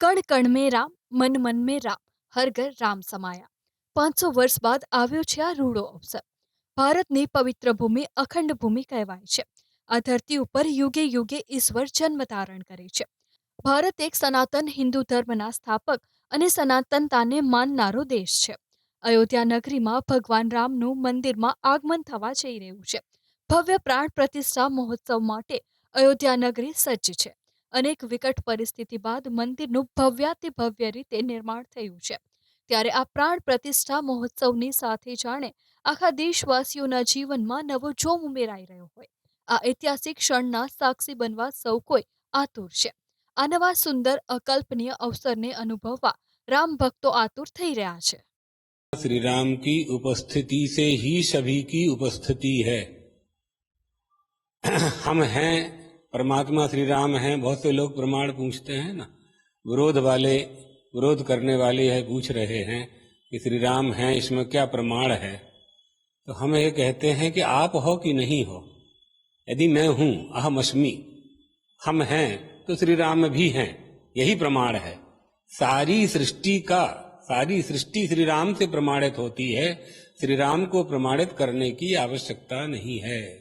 કણ કણ મેં રામ, મન મન મેં રામ, હર ઘર રામ સમાયા. પાંચસો વર્ષ બાદ આવ્યો છે આ રૂડો અવસર. ભારતની પવિત્ર ભૂમિ અખંડ ભૂમિ કહેવાય છે. આ ધરતી ઉપર યુગે યુગે ઈશ્વર જન્મ ધારણ કરે છે. ભારત એક સનાતન હિન્દુ ધર્મના સ્થાપક અને સનાતનતાને માનનારો દેશ છે. અયોધ્યા નગરીમાં ભગવાન રામનું મંદિરમાં આગમન થવા જઈ રહ્યું છે. ભવ્ય પ્રાણ પ્રતિષ્ઠા મહોત્સવ માટે અયોધ્યા નગરી સજ્જ છે. અનેક વિકટ પરિસ્થિતિ બાદ મંદિરનું ભવ્યાતિ ભવ્ય રીતે નિર્માણ થયું છે. ત્યારે આ પ્રાણ પ્રતિષ્ઠા મહોત્સવની સાથે જાણે આખા દેશવાસીઓના જીવનમાં નવો જોમ ઉમેરાઈ રહ્યો હોય. આ ઐતિહાસિક ક્ષણના સાક્ષી બનવા સૌ કોઈ આતુર છે. આ નવા સુંદર, અકલ્પનીય અવસરને અનુભવવા રામ ભક્તો આતુર થઈ રહ્યા છે. શ્રી રામ કી ઉપસ્થિતિ સે હી સભી કી ઉપસ્થિતિ હૈ. હમ હૈ परमात्मा श्री राम हैं, बहुत से लोग प्रमाण पूछते हैं ना। विरोध वाले, विरोध करने वाले यह पूछ रहे हैं कि श्री राम हैं, इसमें क्या प्रमाण है? तो हम ये कहते हैं कि आप हो कि नहीं हो? यदि मैं हूँ अहम अस्मि हम हैं तो श्री राम भी हैं, यही प्रमाण है। सारी सृष्टि का, सारी सृष्टि श्री राम से प्रमाणित होती है श्री राम को प्रमाणित करने की आवश्यकता नहीं है।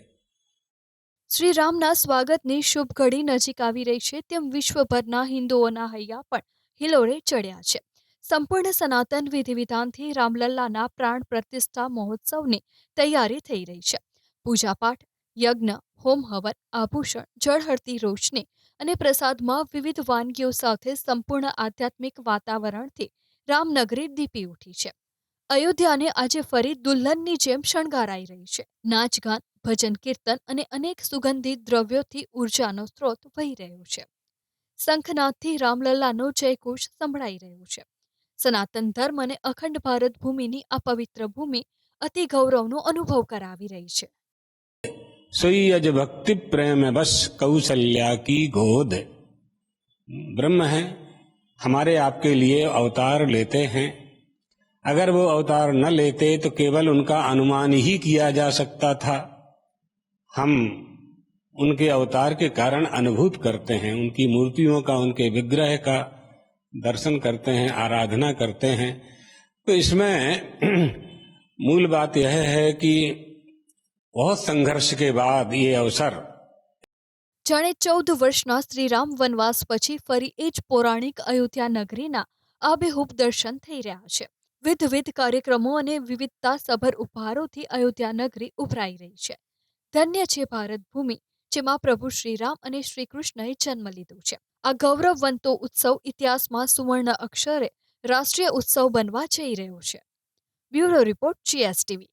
શ્રી રામના સ્વાગતની શુભ ઘડી નજીક આવી રહી છે. તેમ વિશ્વભરના હિન્દુઓના હૈયા પણ હિલોળે ચડ્યા છે. સંપૂર્ણ સનાતન વિધિ વિધાનથી રામલલ્લાના પ્રાણ પ્રતિષ્ઠા મહોત્સવની તૈયારી થઈ રહી છે. પૂજાપાઠ, યજ્ઞ હોમ હવન આભૂષણ જળહળતી રોશની અને પ્રસાદમાં વિવિધ વાનગીઓ સાથે સંપૂર્ણ આધ્યાત્મિક વાતાવરણથી રામનગરી દીપી ઉઠી છે. અયોધ્યાને આજે ફરી દુલ્હનની જેમ શણગારાઈ રહી છે. નાચગાન ભજન કીર્તન અને અનેક સુગંધિત દ્રવ્યોથી ઉર્જાનો સ્ત્રોત વહી રહ્યો છે શંખનાદથી રામલલ્લાનો જયઘોષ સંભળાઈ રહ્યો છે સનાતન ધર્મ અને અખંડ ભારત ભૂમિની આ પવિત્ર ભૂમિ અતિ ગૌરવનો અનુભવ કરાવી રહી છે सोई अज भक्ति प्रेम बस कौशल्या की गोद ब्रह्म है हमारे आपके लिए अवतार लेते हैं अगर वो अवतार न लेते तो केवल उनका अनुमान ही किया जा सकता था हम उनके अवतार के कारण अनुभूत करते हैं उनकी मूर्तियों का उनके विग्रह का दर्शन करते हैं आराधना करते हैं तो इसमें मूल बात यह है कि बहुत संघर्ष के बाद ये अवसर જાણે ચૌદ વર્ષના શ્રીરામ વનવાસ પછી ફરી એ જ પૌરાણિક અયોધ્યા નગરીના આબેહૂબ દર્શન થઈ રહ્યા છે વિધવિધ કાર્યક્રમો અને વિવિધતા સભર ઉપહારોથી અયોધ્યા નગરી ઉભરાઈ રહી છે ધન્ય છે ભારત ભૂમિ, જેમાં પ્રભુ શ્રીરામ અને શ્રી કૃષ્ણએ જન્મ લીધો છે. આ ગૌરવવંતો ઉત્સવ ઇતિહાસમાં સુવર્ણ અક્ષરે રાષ્ટ્રીય ઉત્સવ બનવા જઈ રહ્યો છે. Bureau report GSTV.